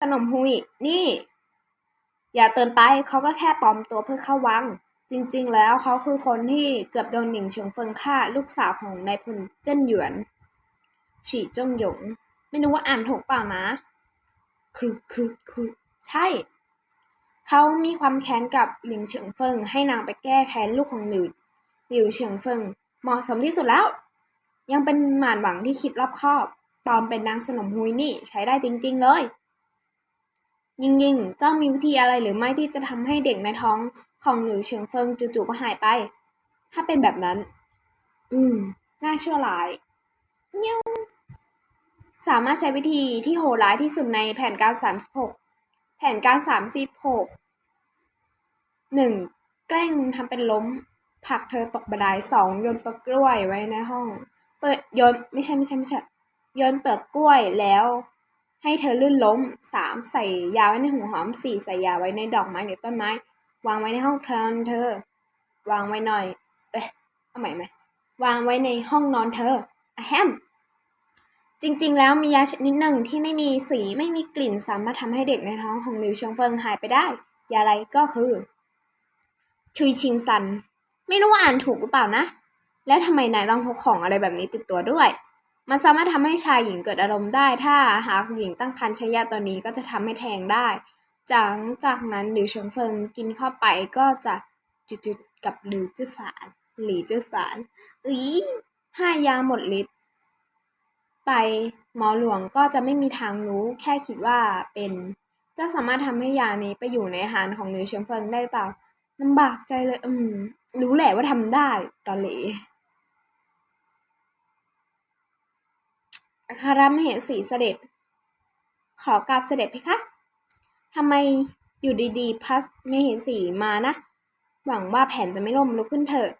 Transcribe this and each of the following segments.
สนมฮุยนี่ อย่าเตือนไปเขาก็แค่ปลอมตัวเพื่อเข้าวัง จริงๆ แล้วเขาคือคนที่เกือบโดนหนิงเฉิงเฟิงฆ่าลูกสาวของนายพลเจิ้นหยวนฉีจงหยง ไม่รู้ว่าอ่านถูกเปล่านะครุครุครุใช่ เขามีความแค้นกับหลิงเฉิงเฟิง ให้นางไปแก้แค้นลูกของหลิวหลิวเฉิงเฟิง เหมาะสมที่สุดแล้ว ยังเป็นหมานหวังที่คิดรอบคอบ ปลอมเป็นนางสนมฮุยนี่ใช้ได้จริง ๆ เลย ยิงยิงๆเจ้ามีวิธีอะไรหรือไม่ที่จะทำให้เด็กในท้องของหลิวเฉิงเฟิงจู่ๆก็หายไป ถ้าเป็นแบบนั้น อืม น่าชั่วร้ายเงี้ยวสามารถใช้วิธีที่โหดร้ายที่สุดในแผนการ 36 แผนการ 36หนึ่งแกล้งทำเป็นล้มผลักเธอตกบันไดสองโยนเปลือกกล้วยไว้ในห้อง เปิดโยนไม่ใช่ไม่ใช่ไม่ใช่โยนเปลือกกล้วยแล้ว ให้เธอลื่นล้มสามใส่ยาไว้ในหัวหอมสี่ใส่ยาไว้ในดอกไม้หรือต้นไม้ วางไว้ในห้องเธอเธอ วางไว้หน่อย เอ๊ะเอาใหม่ไหมวางไว้ในห้องนอนเธออะแฮมจริงๆ แล้วมียาชนิดหนึ่งที่ไม่มีสีไม่มีกลิ่นสามารถทำให้เด็กในท้องของลิวเชิงเฟิงหายไปได้ ยาอะไรก็คือ ชุยชิงซัน ไม่รู้ว่าอ่านถูกหรือเปล่านะ แล้วทำไมนายต้องพกของอะไรแบบนี้ติดตัวด้วย มันสามารถทำให้ชายหญิงเกิดอารมณ์ได้ ถ้าหากหญิงตั้งครรภ์ใช้ยาตัวนี้ก็จะทำให้แทงได้ จากจากนั้นหลิวเฉิงเฟิงกินเข้าไปก็จะจุดๆกับหลิวจื้อฝานหลี่จื้อฝานอีห้ายาหมดฤทธิ์ไปหมอหลวงก็จะไม่มีทางรู้ แค่คิดว่าเป็นจะสามารถทำให้ยานี้ไปอยู่ในอาหารของหลิวเฉิงเฟิงได้หรือเปล่าลำบากใจเลย อืม รู้แหละว่าทำได้ตอนเหล อัครมเหสีเสด็จ ขอกราบเสด็จเพคะทำไมอยู่ดีๆ พระมเหสีมานะ หวังว่าแผนจะไม่ล่มลุกขึ้นเถอะ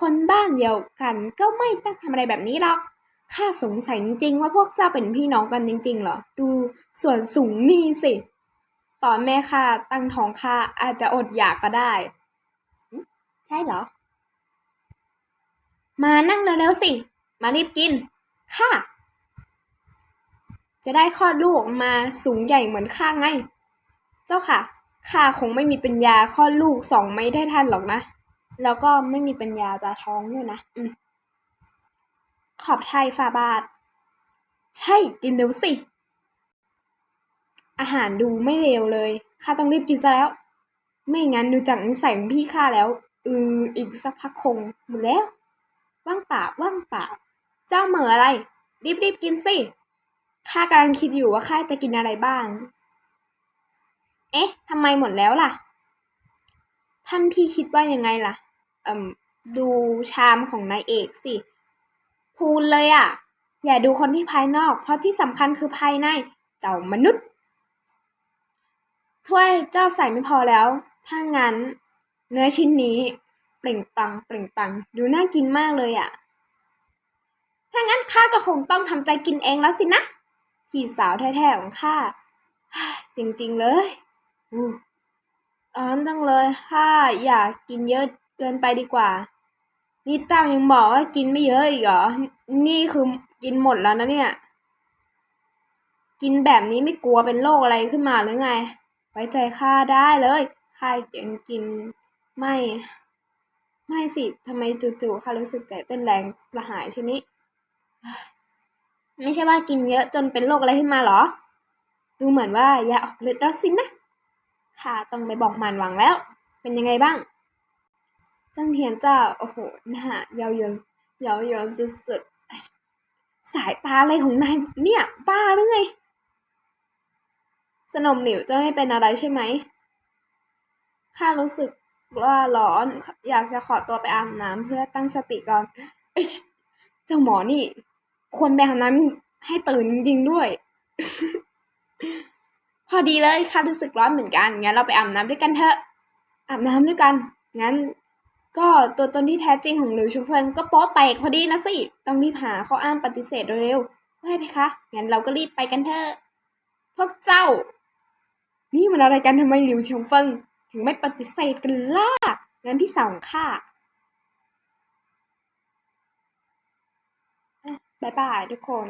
คนบ้านเดียวกันก็ไม่ต้องทำอะไรแบบนี้หรอกข้าสงสัยจริงๆว่าพวกเจ้าเป็นพี่น้องกันจริงๆเหรอ ดูส่วนสูงนี่สิ ตอนแม่ข้าตั้งท้องข้าอาจจะอดอยากก็ได้ ใช่เหรอ มานั่งเร็วๆสิ มารีบกิน ค่ะ จะได้คลอดลูกออกมาสูงใหญ่เหมือนข้าไง เจ้าค่ะ ข้าคงไม่มีปัญญาคลอดลูกสองไม่ได้ทันหรอกนะ แล้วก็ไม่มีปัญญาจะท้องด้วยนะ อืมขอบไทยฟาบาท ใช่ กินเร็วสิ อาหารดูไม่เลวเลย ข้าต้องรีบกินซะแล้ว ไม่งั้นดูจากนิสัยของพี่ข้าแล้ว อือ อีกสักพักคงหมดแล้ว ว่างเปล่าว่างเปล่า เจ้าเหม่ออะไร รีบๆกินสิ ข้ากำลังคิดอยู่ว่าข้าจะกินอะไรบ้าง เอ๊ะทำไมหมดแล้วล่ะ ท่านพี่คิดว่ายังไงล่ะ เอ่มดูชามของนายเอกสิ พูนเลยอะ่ะ อย่าดูคนที่ภายนอก เพราะที่สำคัญคือภายใน เจ้ามนุษย์ ถ้วยเจ้าใส่ไม่พอแล้ว ถ้างั้น เนื้อชิ้นนี้ เปล่งปลัง เปล่งปลัง ดูน่ากินมากเลยอะ่ะ ถ้างั้นข้าก็คงต้องทำใจกินเองแล้วสินะ พี่สาวแท้ๆของข้าจริงๆเลยอู้ร้อนจังเลยข้าอยากกินเยอะเกินไปดีกว่า นี่ต้ายังบอกว่ากินไม่เยอะอีกเหรอ นี่คือกินหมดแล้วนะเนี่ย กินแบบนี้ไม่กลัวเป็นโรคอะไรขึ้นมาหรือไง ไว้ใจข้าได้เลยข้ายังกินไม่ ไม่สิทำไมจู่ๆข้ารู้สึกใจเต้นแรงกระหายชนิด ไม่ใช่ว่ากินเยอะจนเป็นโรคอะไรขึ้นมาหรอ ดูเหมือนว่ายาออกฤทธิ์แล้วสินนะค่ะต้องไปบอกมันหวังแล้ว เป็นยังไงบ้างจังเทียนเจ้า โอ้โหหน้าเยาวยวนเยาวยวนสุดๆสายตาอะไรของนายเนี่ย บ้าหรือไงสนมหนิวจะไม่เป็นอะไรใช่ไหมข้ารู้สึกว่าร้อน อยากจะขอตัวไปอาบน้ำเพื่อตั้งสติก่อนเจ้าหมอนี่ ควรไปอาบน้ำให้ตื่นจริง ๆด้วย พอดีเลยข้ารู้สึกร้อนเหมือนกันงั้นเราไปอาบน้ำด้วยกันเถอะอาบน้ำด้วยกัน งั้น ก็ตัวตนที่แท้จริงของหลิวชุมเฟิงก็โป๊ะแตกพอดีนะสิต้องรีบหาข้ออ้างปฏิเสธเร็วๆได้ไหมคะงั้นเราก็รีบไปกันเถอะพวกเจ้า นี่มันอะไรกันทำไมหลิวเฉิงเฟิงถึงไม่ปฏิเสธกันล่ะงั้นพี่สาวของข้าอะ บ๊ายบายทุกคน